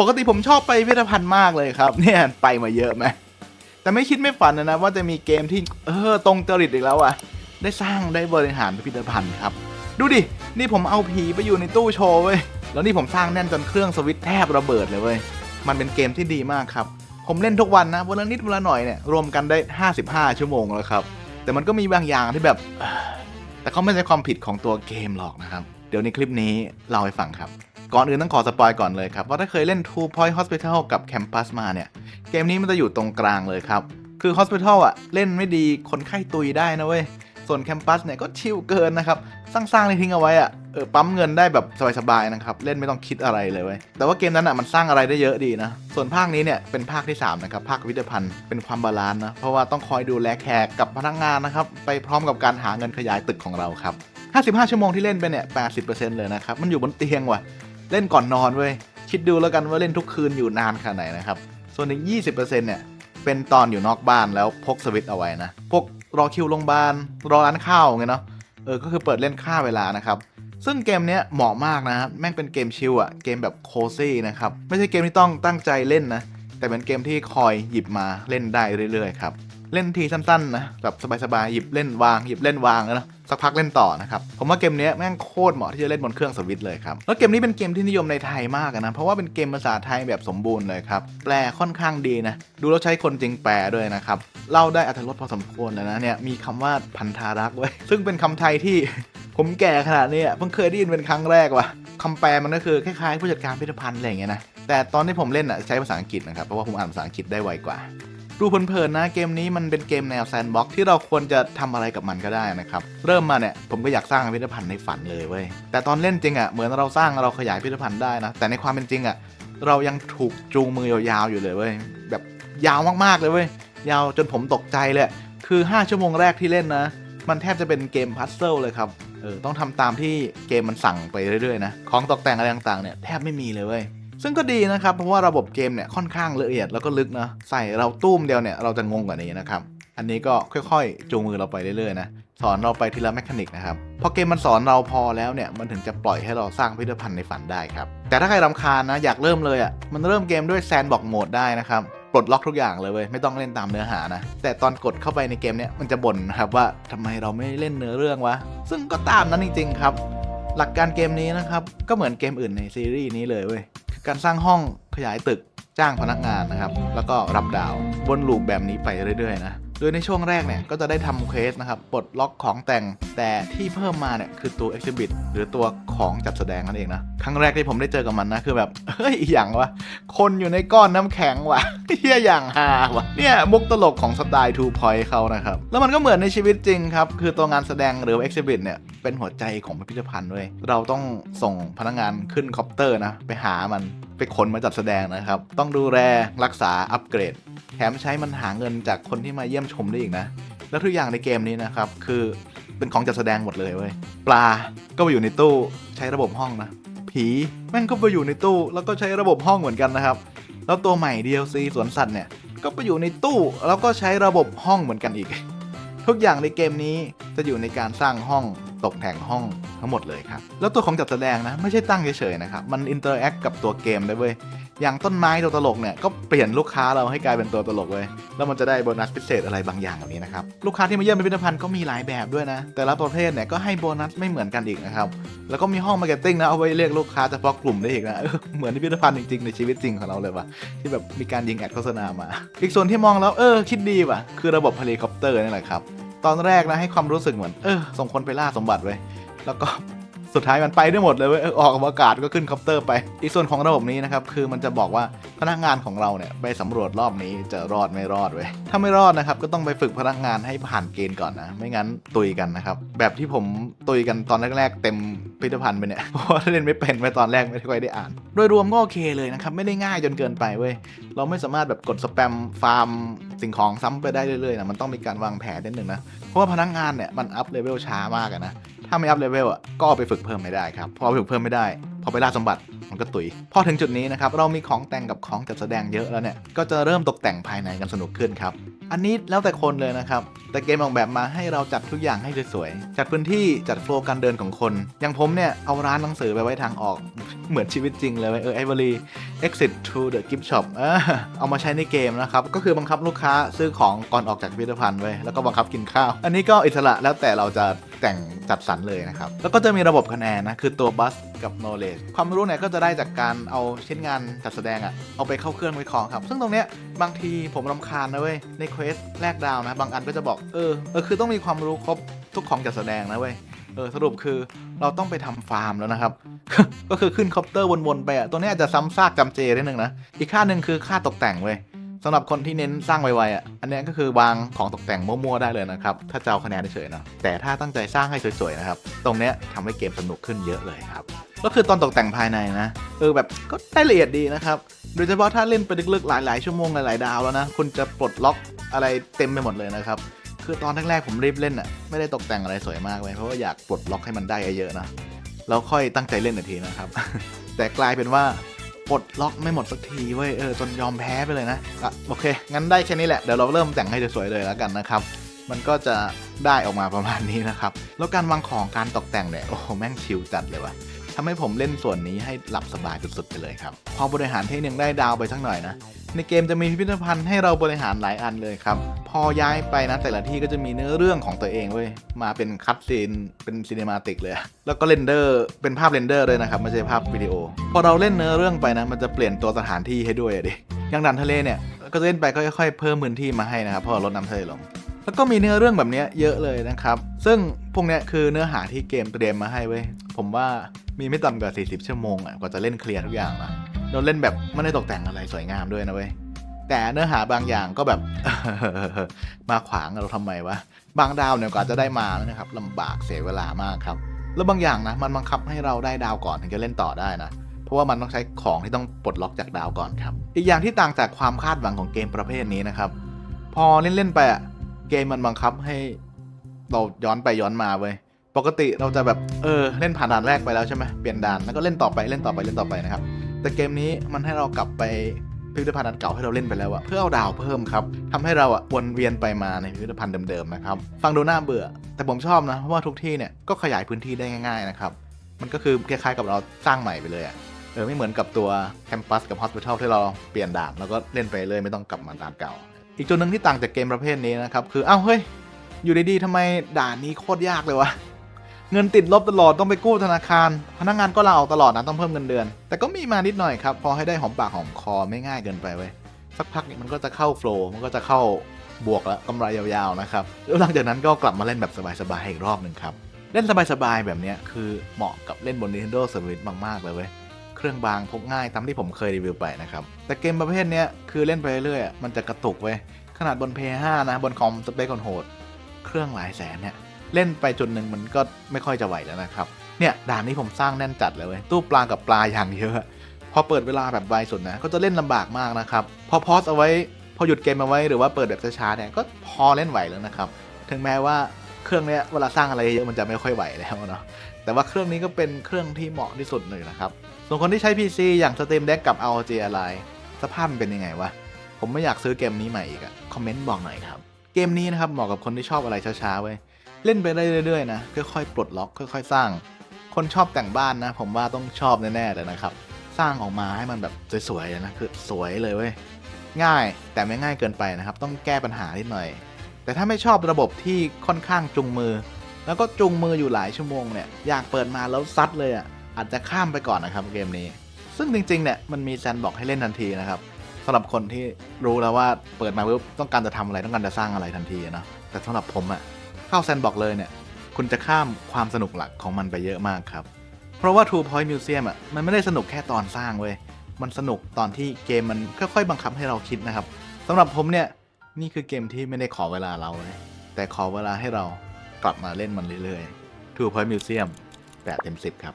ปกติผมชอบไปพิพิธภัณฑ์มากเลยครับเนี่ยไปมาเยอะไหมแต่ไม่คิดไม่ฝันนะนะว่าจะมีเกมที่เออตรงจริตอีกแล้วอะได้สร้างได้บริหารพิพิธภัณฑ์ครับ ดูดิ นี่ผมเอาผีไปอยู่ในตู้โชว์เว้ยแล้วนี่ผมสร้างแน่นจนเครื่องสวิตช์แทบระเบิดเลยเว้ยมันเป็นเกมที่ดีมากครับ ผมเล่นทุกวันนะวันละนิดวันละหน่อยเนี่ยรวมกันได้ 55 ชั่วโมงแล้วครับ แต่มันก็มีบางอย่างที่แบบ แต่เขาไม่ใช่ความผิดของตัวเกมหรอกนะครับ เดี๋ยวในคลิปนี้เล่าให้ฟังครับ ก่อนอื่นต้องขอสปอยก่อนเลยครับ ว่าถ้าเคยเล่น Two Point Hospital กับ Campus มาเนี่ย เกมนี้มันจะอยู่ตรงกลางเลยครับ คือ Hospital อะเล่นไม่ดีคนไข้ตุยได้นะเว้ย ส่วน Campus เนี่ยก็ชิลเกินนะครับ สร้างๆในทิ้งเอาไว้อะเออปั๊มเงินได้แบบสบายๆนะครับ เล่นไม่ต้องคิดอะไรเลยเว้ย แต่ว่าเกมนั้นอะมันสร้างอะไรได้เยอะดีนะ ส่วนภาคนี้เนี่ยเป็นภาคที่3นะครับภาควิทยาพันธ์เป็นความบาลานซ์นะเพราะว่าต้องคอยดูแลแขกกับพนักงานนะครับไปพร้อมกับการหาเงินขยายตึกของเราครับ 55 ชั่วโมงที่เล่นไปเนี่ย 80%เลยนะครับ มันอยู่บนเตียงว่ะ เล่นก่อนนอนเว้ย คิดดูแล้วกันว่าเล่นทุกคืนอยู่นานขนาดไหนนะครับ ส่วนอีก 20%เนี่ยเป็นตอนอยู่นอกบ้านแล้วพกสวิตเอาไว้นะ พวกรอคิวโรงพยาบาลรอร้านข้าวไงเนาะ เออ ก็คือเปิดเล่นค่าเวลานะครับ ซึ่งเกมเนี้ยเหมาะมากนะครับแม่งเป็นเกมชิลอะเกมแบบโคซี่นะครับ ไม่ใช่เกมที่ต้องตั้งใจเล่นนะ แต่เป็นเกมที่คอยหยิบมาเล่นได้เรื่อยๆครับ เล่นทีสั้นๆนะแบบสบายๆหยิบเล่นวางหยิบเล่นวางแล้วนะสักพักเล่นต่อนะครับผมว่าเกมนี้แม่งโคตรเหมาะที่จะเล่นบนเครื่องสวิตช์เลยครับแล้วเกมนี้เป็นเกมที่นิยมในไทยมากนะเพราะว่าเป็นเกมภาษาไทยแบบสมบูรณ์เลยครับแปลค่อนข้างดีนะดูแล้วใช้คนจริงแปลด้วยนะครับเล่าได้อรรถรสพอสมควรเลยนะเนี่ยมีคำว่าพันธารักไว้ซึ่งเป็นคำไทยที่ผมแก่ขนาดนี้เพิ่งเคยได้ยินเป็นครั้งแรกว่ะคำแปลมันก็คือคล้ายๆผู้จัดการพิพิธภัณฑ์อะไรอย่างเงี้ยนะแต่ตอนที่ผมเล่นอะใช้ภาษาอังกฤษนะครับเพราะว่าผมอ่านภาษาอังกฤษได้ไวกว่า ดูเพลินๆนะเกมนี้มันเป็นเกมแนวแซนด์บ็อกที่เราควรจะทำอะไรกับมันก็ได้นะครับเริ่มมาเนี่ยผมก็อยากสร้างพิพิธภัณฑ์ในฝันเลยเว้ยแต่ตอนเล่นจริงอะ่ะเหมือนเราสร้างเราขยายพิพิธภัณฑ์ได้นะแต่ในความเป็นจริงอะ่ะเรายังถูกจูงมือยาวๆอยู่เลยเว้ยแบบยาวมากๆเลยเว้ยยาวจนผมตกใจเลยคือ 5 ชั่วโมงแรกที่เล่นนะมันแทบจะเป็นเกมพัซเซิลเลยครับเออต้องทำตามที่เกมมันสั่งไปเรื่อยๆนะของตกแต่งอะไรต่างๆเนี่ยแทบไม่มีเลยเว้ย ซึ่งก็ดีนะครับ เพราะว่าระบบเกมเนี่ยค่อนข้างละเอียดแล้วก็ลึกนะ ใส่เราตุ้มเดียวเนี่ยเราจะงงกว่านี้นะครับ อันนี้ก็ค่อยๆ จูงมือเราไปเรื่อยๆนะ สอนเราไปทีละแมคานิกนะครับ พอเกมมันสอนเราพอแล้วเนี่ย มันถึงจะปล่อยให้เราสร้างพิพิธภัณฑ์ในฝันได้ครับ แต่ถ้าใครรำคาญนะอยากเริ่มเลยอะ่ะ มันเริ่มเกมด้วยแซนบอกโหมดได้นะครับปลดล็อกทุกอย่างเลยเว้ยไม่ต้องเล่นตามเนื้อหานะ แต่ตอนกดเข้าไปในเกมเนี้ยมันจะบ่นนะครับว่าทำไมเราไม่เล่นเนื้อเรื่องวะ ซึ่งก็ตามนั้นจริงๆครับ หลักการเกมนี้นะครับ ก็เหมือนเกมอื่นในซีรีส์นี้เลยเว้ย การสร้างห้องขยายตึกจ้างพนักงานนะครับ แล้วก็รับดาวบนลูปแบบนี้ไปเรื่อยๆนะ โดยในช่วงแรกเนี่ยก็จะได้ทำเควสนะครับปลดล็อกของแต่งแต่ที่เพิ่มมาเนี่ยคือตัว Exhibit หรือตัวของจัดแสดงนั่นเองนะครั้งแรกที่ผมได้เจอกับมันนะคือแบบเฮ้ยอย่างวะคนอยู่ในก้อนน้ำแข็งวะเฮียอย่างฮาวะเนี่ยมุกตลกของสไตล์ Two Point เขานะครับแล้วมันก็เหมือนในชีวิตจริงครับคือตัวงานแสดงหรือ Exhibit เนี่ยเป็นหัวใจของพิพิธภัณฑ์ด้วย เราต้องส่งพนักงานขึ้นคอปเตอร์นะไปหามันไปขนมาจัดแสดงนะครับ ต้องดูแลรักษาอัปเกรด มใช้มันหาเงินจากคนที่มาเยี่ยมชมได้อีกนะ แล้วทุกอย่างในเกมนี้นะครับ คือเป็นของจัดแสดงหมดเลยเว้ยปลาก็ไปอยู่ในตู้ใช้ระบบห้องนะ ผีแม่งก็ไปอยู่ในตู้ แล้วก็ใช้ระบบห้องเหมือนกันนะครับ แล้วตัวใหม่ DLC สวนสัตว์เนี่ยก็ไปอยู่ในตู้แล้วก็ใช้ระบบห้องเหมือนกันอีก ทุกอย่างในเกมนี้จะอยู่ในการสร้างห้องตกแต่งห้องทั้งหมดเลยครับ แล้วตัวของจัดแสดงนะ ไม่ใช่ตั้งเฉยๆนะครับ มันอินเตอร์แอคกับตัวเกมได้เว้ย อย่างต้นไม้ตัวตลกเนี่ยก็เปลี่ยนลูกค้าเราให้กลายเป็นตัวตลกเว้ยแล้วมันจะได้โบนัสพิเศษอะไรบางอย่างแบบนี้นะครับลูกค้าที่มาเยี่ยมพิพิธภัณฑ์ก็มีหลายแบบด้วยนะ แต่ละประเภทเนี่ยก็ให้โบนัสไม่เหมือนกันอีกนะครับแล้วก็มีห้องมาร์เก็ตติ้งนะเอาไว้เรียกลูกค้าเฉพาะกลุ่มได้อีกนะเหมือนพิพิธภัณฑ์จริงๆในชีวิตจริงของเราเลยว่ะที่แบบมีการยิงแอดโฆษณามา อีกส่วนที่มองแล้วเออคิดดีว่ะคือระบบเฮลิคอปเตอร์นี่แหละครับตอนแรกนะให้ความรู้สึกเหมือนเออส่งคนไปล่าสมบัติไว้ยแล้วก็ สุดท้ายมันไปได้หมดเลยเว้ยออกอากาศก็ขึ้นคอปเตอร์ไป อีกส่วนของระบบนี้นะครับ คือมันจะบอกว่าพนักงานของเราเนี่ยไปสำรวจรอบนี้จะรอดไม่รอดเว้ยถ้าไม่รอดนะครับก็ต้องไปฝึกพนักงานให้ผ่านเกณฑ์ก่อนนะ ไม่งั้นตุยกันนะครับ แบบที่ผมตุยกันตอนแรกๆ เต็มพิพิธภัณฑ์ไปเนี่ยเพราะว่าเล่นไม่เป็นไปตอนแรกไม่ค่อยได้อ่าน โดยรวมก็โอเคเลยนะครับไม่ได้ง่ายจนเกินไปเว้ยเราไม่สามารถแบบกดสแปมฟาร์มสิ่งของซ้ำไปได้เรื่อยๆนะมันต้องมีการวางแผนนิดหนึ่งนะเพราะว่าพนักงานเนี่ยมันอัพเลเวลช้ามากนะ ถ้าไม่อัพเลเวลอะก็เอาไปฝึกเพิ่มไม่ได้ครับพอไปฝึกเพิ่มไม่ได้ พอไปล่าสมบัติ มันก็ตุย พอถึงจุดนี้นะครับเรามีของแต่งกับของจัดแสดงเยอะแล้วเนี่ยก็จะเริ่มตกแต่งภายในกันสนุกขึ้นครับอันนี้แล้วแต่คนเลยนะครับ แต่เกมออกแบบมาให้เราจัดทุกอย่างให้สวยๆ จัดพื้นที่จัดโฟล์การเดินของคน อย่างผมเนี่ย เอาร้านหนังสือไปไว้ทางออก เหมือนชีวิตจริงเลยเออไอวอรี exit to the gift shop เออเอามาใช้ในเกมนะครับ ก็คือบังคับลูกค้าซื้อของก่อนออกจากพิพิธภัณฑ์ไว้แล้วก็บังคับกินข้าว อันนี้ก็อิสระแล้วแต่เราจะแต่งจัดสรรเลยนะครับ แล้วก็จะมีระบบคะแนนนะ คือตัวบัสกับ knowledge ความรู้เนี่ยก็จะได้จากการเอาชิ้นงานจัดแสดงอะเอาไปเข้าเครื่องวิเคราะห์ครับ ซึ่งตรงเนี้ยบางทีผมรำคาญนะเว้ยในเควสแลกดาวนะ บางอันก็จะบอกเออเออคือต้องมีความรู้ครบทุกของจัดแสดงนะเว้ยเออสรุปคือเราต้องไปทำฟาร์มแล้วนะครับ ก็คือขึ้นคอปเตอร์วนๆไปอะตัวนี้อาจจะซ้ำซากจำเจนิดนึงนะ อีกค่าหนึ่งคือค่าตกแต่งเว้ยสำหรับคนที่เน้นสร้างไวๆอะ อันนี้ก็คือวางของตกแต่งมั่วๆได้เลยนะครับ ถ้าจะเอาคะแนนเฉยๆนะ แต่ถ้าตั้งใจสร้างให้สวยๆนะครับ ตรงเนี้ยทำให้เกมสนุกขึ้นเยอะเลยครับ ก็คือตอนตกแต่งภายในนะ เออแบบก็ได้ละเอียดดีนะครับ โดยเฉพาะถ้าเล่นไปลึกๆหลาย ๆ ชั่วโมงหลายๆ ดาวแล้วนะ คุณจะปลดล็อกอะไรเต็มไปหมดเลยนะครับ คือตอนแรกๆผมรีบเล่นอะไม่ได้ตกแต่งอะไรสวยมากเลยเพราะว่าอยากปลดล็อกให้มันได้เยอะๆนะแล้วค่อยตั้งใจเล่นอีกทีนะครับ แต่กลายเป็นว่าปลดล็อกไม่หมดสักทีเว้ยเออจนยอมแพ้ไปเลยนะอะโอเค งั้นได้แค่นี้แหละเดี๋ยวเราเริ่มแต่งให้สวยๆเลยแล้วกันนะครับ มันก็จะได้ออกมาประมาณนี้นะครับ แล้วการวางของการตกแต่งเนี่ยโอ้โหแม่งชิลจัดเลยว่ะ ทำให้ผมเล่นส่วนนี้ให้หลับสบายสุดๆไปเลยครับ พอบริหารเทคนิคได้ดาวไปสักหน่อยนะ ในเกมจะมีพิพิธภัณฑ์ให้เราบริหารหลายอันเลยครับ พอย้ายไปนะแต่ละที่ก็จะมีเนื้อเรื่องของตัวเองเว้ย มาเป็นคัตซีน เป็นซีเนมาติกเลย แล้วก็เรนเดอร์ เป็นภาพเรนเดอร์เลยนะครับ ไม่ใช่ภาพวิดีโอ พอเราเล่นเนื้อเรื่องไปนะ มันจะเปลี่ยนตัวสถานที่ให้ด้วยอะดิอย่างดันทะเลเนี่ย ก็เล่นไปก็ค่อยๆเพิ่มพื้นที่มาให้นะครับพราะเราลดน้ำทะเลลง แล้วก็มีเนื้อเรื่องแบบนี้เยอะเลยนะครับ ซึ่งพวกนี้คือเนื้อหาที่เกมเตรียมมาให้เว้ย ผมว่ามีไม่ต่ำกว่า 40 ชั่วโมงอะ กว่าจะเล่นเคลียร์ทุกอย่างนะเราเล่นแบบไม่ได้ตกแต่งอะไรสวยงามด้วยนะเว้ย แต่เนื้อหาบางอย่างก็แบบมาขวางเราทำไมวะ บางดาวเนี่ยกว่าจะได้มานะครับลำบากเสียเวลามากครับ แล้วบางอย่างนะมันบังคับให้เราได้ดาวก่อนถึงจะเล่นต่อได้นะเพราะว่ามันต้องใช้ของที่ต้องปลดล็อกจากดาวก่อนครับ อีกอย่างที่ต่างจากความคาดหวังของเกมประเภทนี้นะครับ พอเล่น ๆ ไปอะ เกมมันบังคับให้เราย้อนไปย้อนมาเว้ยปกติเราจะแบบเออเล่นผ่านด่านแรกไปแล้วใช่ไหมเปลี่ยนด่านแล้วก็เล่นต่อไปเล่นต่อไปเล่นต่อไปนะครับ แต่เกมนี้มันให้เรากลับไปพิพิธภัณฑ์อันเก่าให้เราเล่นไปแล้วอะเพื่อเอาดาวเพิ่มครับทำให้เราอะวนเวียนไปมาในพิพิธภัณฑ์เดิมๆนะครับฟังดูน่าเบื่อ แต่ผมชอบนะเพราะว่าทุกที่เนี่ยก็ขยายพื้นที่ได้ง่ายๆนะครับมันก็คือคล้ายๆกับเราสร้างใหม่ไปเลยอะเออไม่เหมือนกับตัวแคมปัสกับฮอสพิทอลที่เราเปลี่ยนด่านแล้วก็เล่นไปเลยไม่ต้องกลับมาด่านเก่า อีกจุดหนึ่งที่ต่างจากเกมประเภทนี้นะครับคืออ้าวเฮ้ยอยู่ดีๆทำไมด่านนี้โคตรยากเลยวะเงินติดลบตลอดต้องไปกู้ธนาคาร พนักงานก็ลาออกตลอดนะต้องเพิ่มเงินเดือน แต่ก็มีมานิดหน่อยครับ พอให้ได้หอมปากหอมคอไม่ง่ายเกินไปเว้ยสักพักมันก็จะเข้าโฟล์มันก็จะเข้าบวกแล้วกำไรยาวๆนะครับแล้วหลังจากนั้นก็กลับมาเล่นแบบสบายๆอีกรอบหนึ่งครับเล่นสบายๆแบบนี้คือเหมาะกับเล่นบน Nintendo Switch มากๆเลยเว้ย เครื่องบางพกง่ายตามที่ผมเคยรีวิวไปนะครับ แต่เกมประเภทนี้คือเล่นไปเรื่อยๆมันจะกระตุกเว้ยขนาดบน PS5 นะ บนคอมสเปคคนโหด เครื่องหลายแสนเนี่ย เล่นไปจุดหนึ่งมันก็ไม่ค่อยจะไหวแล้วนะครับ เนี่ยด่านนี้ผมสร้างแน่นจัดเลยเว้ยตู้ปลากับปลาอย่างเยอะ พอเปิดเวลาแบบไวสุดนะ ก็จะเล่นลำบากมากนะครับ พอพอสเอาไว้ พอหยุดเกมเอาไว้หรือว่าเปิดแบบช้าๆเนี่ยก็พอเล่นไหวแล้วนะครับ ถึงแม้ว่าเครื่องเนี้ยเวลาสร้างอะไรเยอะมันจะไม่ค่อยไหวแล้วเนาะแต่ว่าเครื่องนี้ก็เป็นเครื่องที่เหมาะที่สุดเลยนะครับ ส่วนคนที่ใช้ PC อย่าง Steam Deck กับ ROG Ally สภาพมันเป็นยังไงวะ ผมไม่อยากซื้อเกมนี้ใหม่อีกอะคอมเมนต์บอกหน่อยครับ เกมนี้นะครับเหมาะกับคนที่ชอบอะไรช้าๆเว้ย เล่นไปได้เรื่อยๆนะค่อยๆปลดล็อกค่อย ๆ สร้าง คนชอบแต่งบ้านนะ ผมว่าต้องชอบแน่ๆเลยนะครับ สร้างออกมาให้มันแบบสวยๆนะคือสวยเลยเว้ยง่ายแต่ไม่ง่ายเกินไปนะครับ ต้องแก้ปัญหานิดหน่อย แต่ถ้าไม่ชอบระบบที่ค่อนข้างจุงมือ แล้วก็จุงมืออยู่หลายชั่วโมงเนี่ยอยากเปิดมาแล้วซัดเลยอะ อาจจะข้ามไปก่อนนะครับเกมนี้ ซึ่งจริงๆเนี่ยมันมีแซนบอกให้เล่นทันทีนะครับสำหรับคนที่รู้แล้วว่าเปิดมาปุ๊บต้องการจะทำอะไรต้องการจะสร้างอะไรทันทีเนาะแต่สำหรับผมอะเข้าแซนบอกเลยเนี่ยคุณจะข้ามความสนุกหลักของมันไปเยอะมากครับ เพราะว่า Two Point Museum อะมันไม่ได้สนุกแค่ตอนสร้างเว้ยมันสนุกตอนที่เกมมันค่อยๆบังคับให้เราคิดนะครับสำหรับผมเนี่ยนี่คือเกมที่ไม่ได้ขอเวลาเราเลยแต่ขอเวลาให้เรากลับมาเล่นมันเรื่อยๆ Two Point Museum 8เต็ม10 ครับ